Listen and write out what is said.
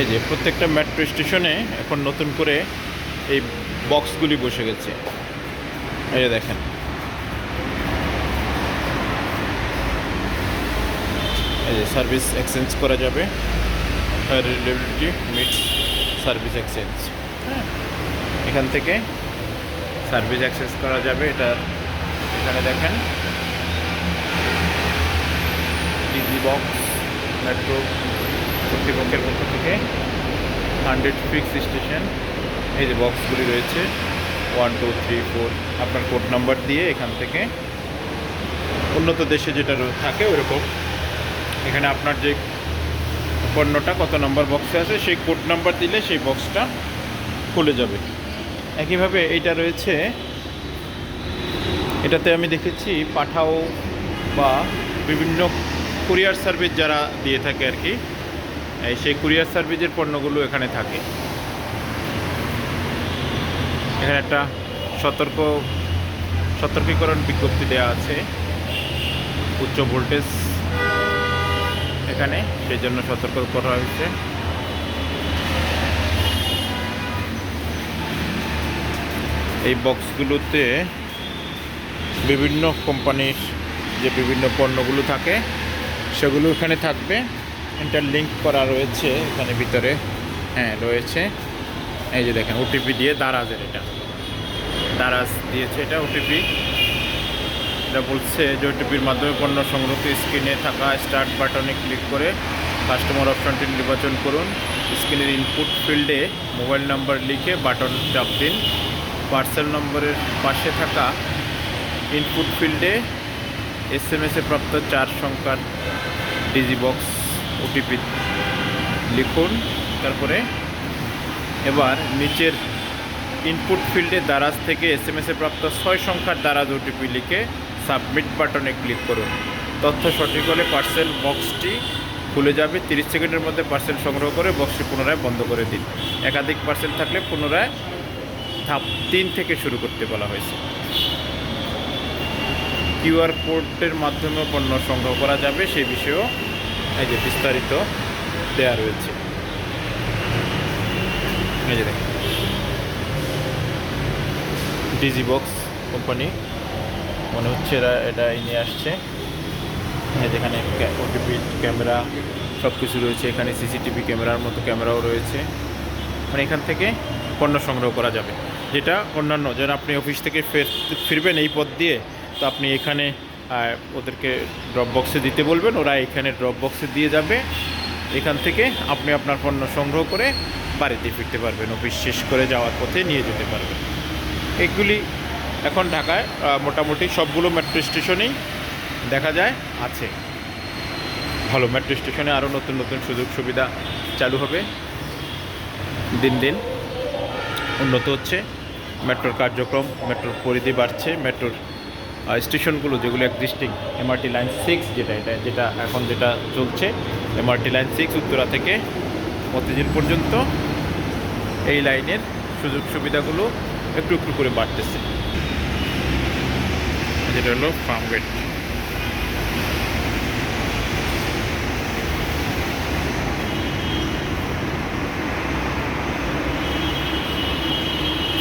এই যে প্রত্যেকটা মেট্রো স্টেশনে এখন নতুন করে এই বক্সগুলি বসে গেছে। এই দেখেন। এই যে সার্ভিস এক্সচেঞ্জ করা যাবে। রিলেবিলিটি মিটস সার্ভিস এক্সচেঞ্জ হ্যাঁ। এখান থেকে সার্ভিস অ্যাক্সেস করা যাবে। এটা এখানে দেখেন। ডিজি বক্স মেট্রো কর্তৃপক্ষের পক্ষ থেকে হান্ড্রেড ফিক্স স্টেশন এই যে বক্সগুলি রয়েছে ওয়ান টু থ্রি ফোর আপনার কোড নাম্বার দিয়ে এখান থেকে উন্নত দেশে যেটা থাকে ওরকম এখানে আপনার যে পণ্যটা, কত নম্বর বক্সে আছে, সেই কোড নাম্বার দিলে সেই বক্সটা খুলে যাবে। একইভাবে এইটা রয়েছে, এটাতে আমি দেখেছি পাঠাও বা বিভিন্ন কুরিয়ার সার্ভিস যারা দিয়ে থাকে আর কি সেই কুরিয়ার সার্ভিসের পণ্যগুলো এখানে থাকে। এখানে একটা সতর্ক, সতর্কীকরণ বিজ্ঞপ্তি দেওয়া আছে। উচ্চ ভোল্টেজ এখানে সেই জন্য সতর্ক করা হয়েছে। এই বক্সগুলোতে বিভিন্ন কোম্পানির যে বিভিন্ন পণ্যগুলো থাকে, সেগুলো এখানে থাকবে। এটার লিঙ্ক করা রয়েছে এখানে ভিতরে। হ্যাঁ রয়েছে। এই যে দেখেন ওটিপি দিয়ে দারাজের এটা। দারাজ দিয়েছে এটা ওটিপি এটা বলছে যে ওটিপির মাধ্যমে পণ্য সংগ্রহ স্ক্রিনে থাকা স্টার্ট বাটনে ক্লিক করে কাস্টমার অপশনটি নির্বাচন করুন। স্ক্রিনের ইনপুট ফিল্ডে মোবাইল নাম্বার লিখে বাটন চাপ দিন। পার্সেল নম্বরের পাশে থাকা ইনপুট ফিল্ডে এস এম এসে প্রাপ্ত চার সংখ্যার ডিজি বক্স ওটিপি লিখুন। তারপরে এবার নিচের ইনপুট ফিল্ডে দারাজ থেকে এস এম এসে প্রাপ্ত ছয় সংখ্যার দারাজ ওটিপি লিখে সাবমিট বাটনে ক্লিক করুন। তথ্য সঠিক হলে পার্সেল বক্সটি খুলে যাবে। তিরিশ সেকেন্ডের মধ্যে পার্সেল সংগ্রহ করে বক্সটি পুনরায় বন্ধ করে দিন। একাধিক পার্সেল থাকলে পুনরায় ধাপ তিন থেকে শুরু করতে বলা হয়েছে। কিউআর কোডের মাধ্যমে পণ্য সংগ্রহ করা যাবে। সেই বিষয়েও এই যে বিস্তারিত দেয়া রয়েছে। এই যে দেখেন। ডিজি বক্স কোম্পানি মনে হচ্ছে এরা, এটা নিয়ে আসছে। যেখানে ওটিপি ক্যামেরা সব কিছু রয়েছে। এখানে সিসিটিভি ক্যামেরার মতো ক্যামেরাও রয়েছে। মানে এখান থেকে পণ্য সংগ্রহ করা যাবে। যেটা অন্যান্য, যেন আপনি অফিস থেকে ফের, ফিরবেন এই পথ দিয়ে, তো আপনি এখানে ওদেরকে ড্রপ বক্সে দিতে বলবেন। ওরা এখানে ড্রপ বক্সে দিয়ে যাবে। এখান থেকে আপনি আপনার পণ্য সংগ্রহ করে বাড়িতে ফিরতে পারবেন। অফিস শেষ করে যাওয়ার পথে নিয়ে যেতে পারবেন। এগুলি এখন ঢাকায় মোটামুটি সবগুলো মেট্রো স্টেশনেই দেখা যায়, আছে। ভালো মেট্রো স্টেশনে আরও নতুন নতুন সুযোগ সুবিধা চালু হবে। দিন দিন উন্নত হচ্ছে। মেট্রোর কার্যক্রম মেট্রোর পরিধি বাড়ছে মেট্রোর স্টেশনগুলো, যেগুলো এক্সিস্টিং এমআরটি লাইন সিক্স যেটা, এটা যেটা এখন যেটা চলছে এমআরটি লাইন সিক্স উত্তরা থেকে মতিঝিল পর্যন্ত এই লাইনের সুযোগ সুবিধাগুলো একটু একটু করে বাড়তেছে। যেটা হলো ফার্ম গেট